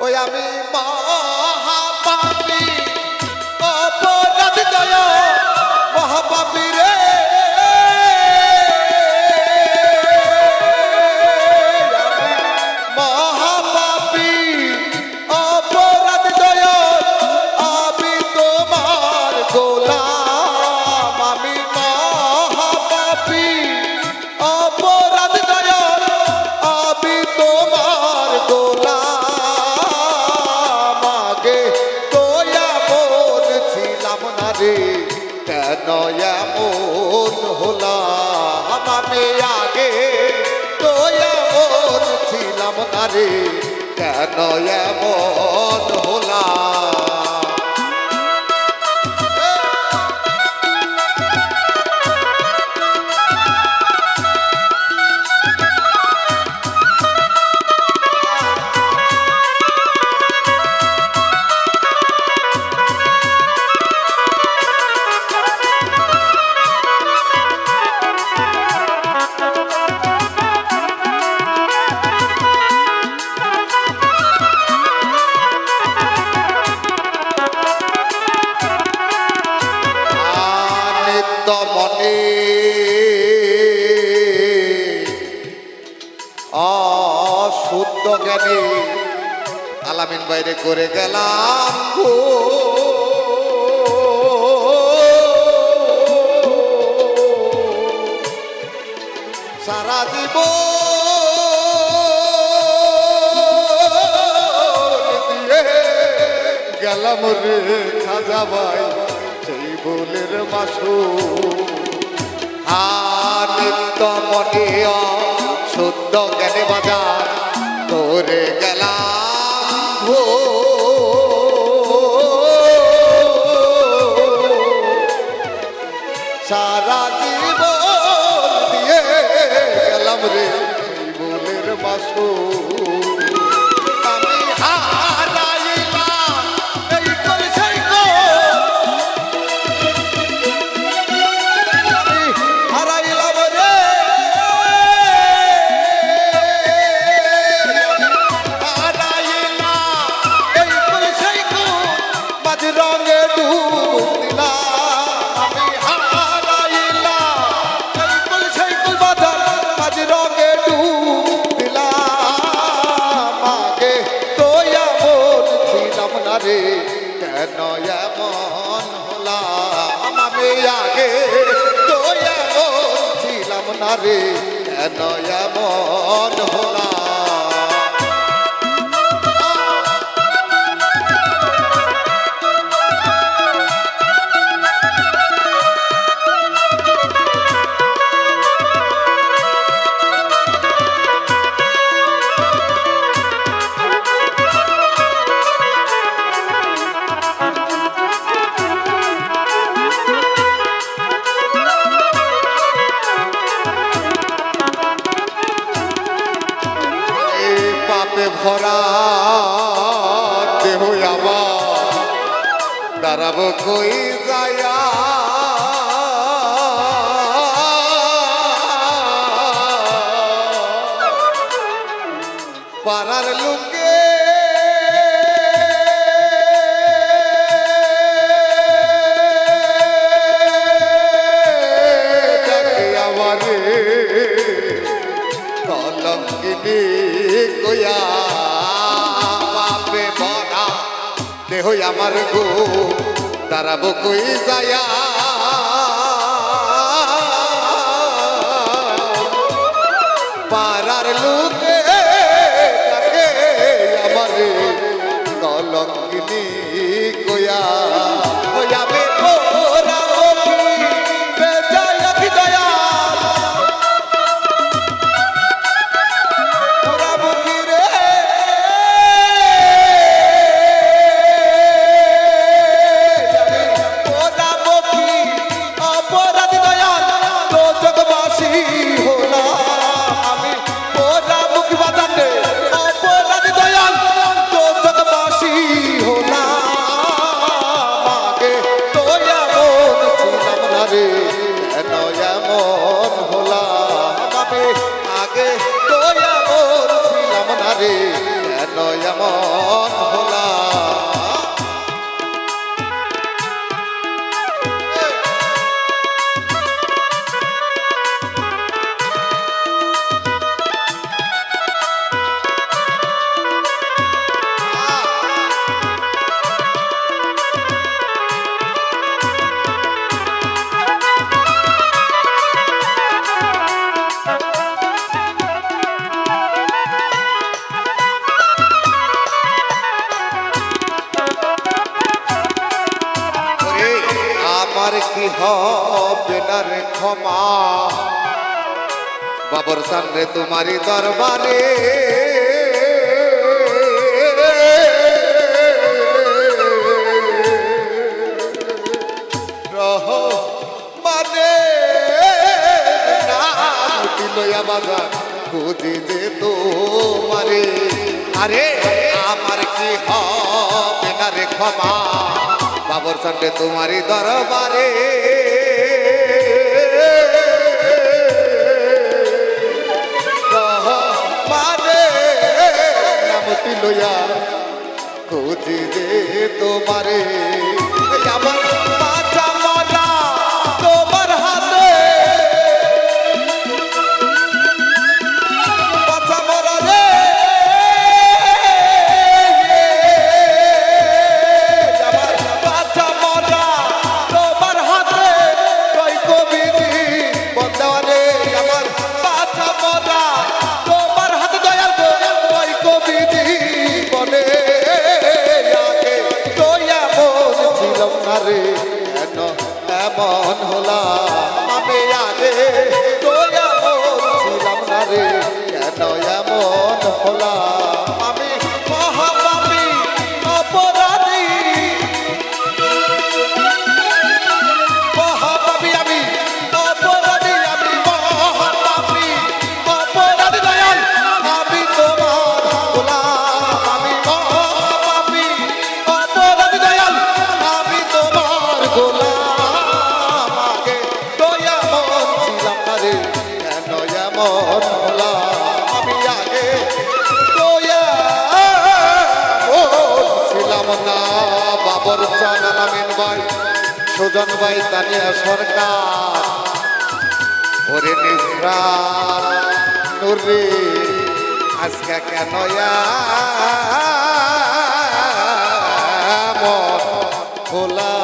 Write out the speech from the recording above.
ওই আমি মহাপাপী কেন এমন হলাম আমি আগে। তো এমন ছিলাম না রে কেন অশুদ্ধ জ্ঞানে। আলামিন বাইরে করে গেলাম গো। সারা জীব গেলাম রে খাজা ভাই, সেই বলের মাসু নিত্য মনে শুদ্ধ জ্ঞানে বাজার। করে গেলাম ভো। সারা জীবন দিয়ে গেলাম রে জীবনের বাসু ছিলাম না রে কেন এমন হলাম? পাপে ভরা দেহ আমার। দাঁড়াবো কই যায়া? পাড়ার লোকে আমারে। কলঙ্কিনী কইয়া বাপে বড়া দেহ আমার গো দাঁড়াবো কই যায়া? পাড়ার লোকে আমার কলঙ্কিনী দয়ারে ক্ষমা। বাবর সামনে তোমারি দরবারে। বুঝি যে তোমারে। আরে, আমার কি হবে না রে ক্ষমা? বাবর সামনে তোমারি দরবারে। লইয়া খুঁজি দে তোমারে? আমার হলা বরচান আলামিন ভাই সুজন ভাই তানিয়া সরকার। ওরে নিসরা নুরে আজকে কেন খোলা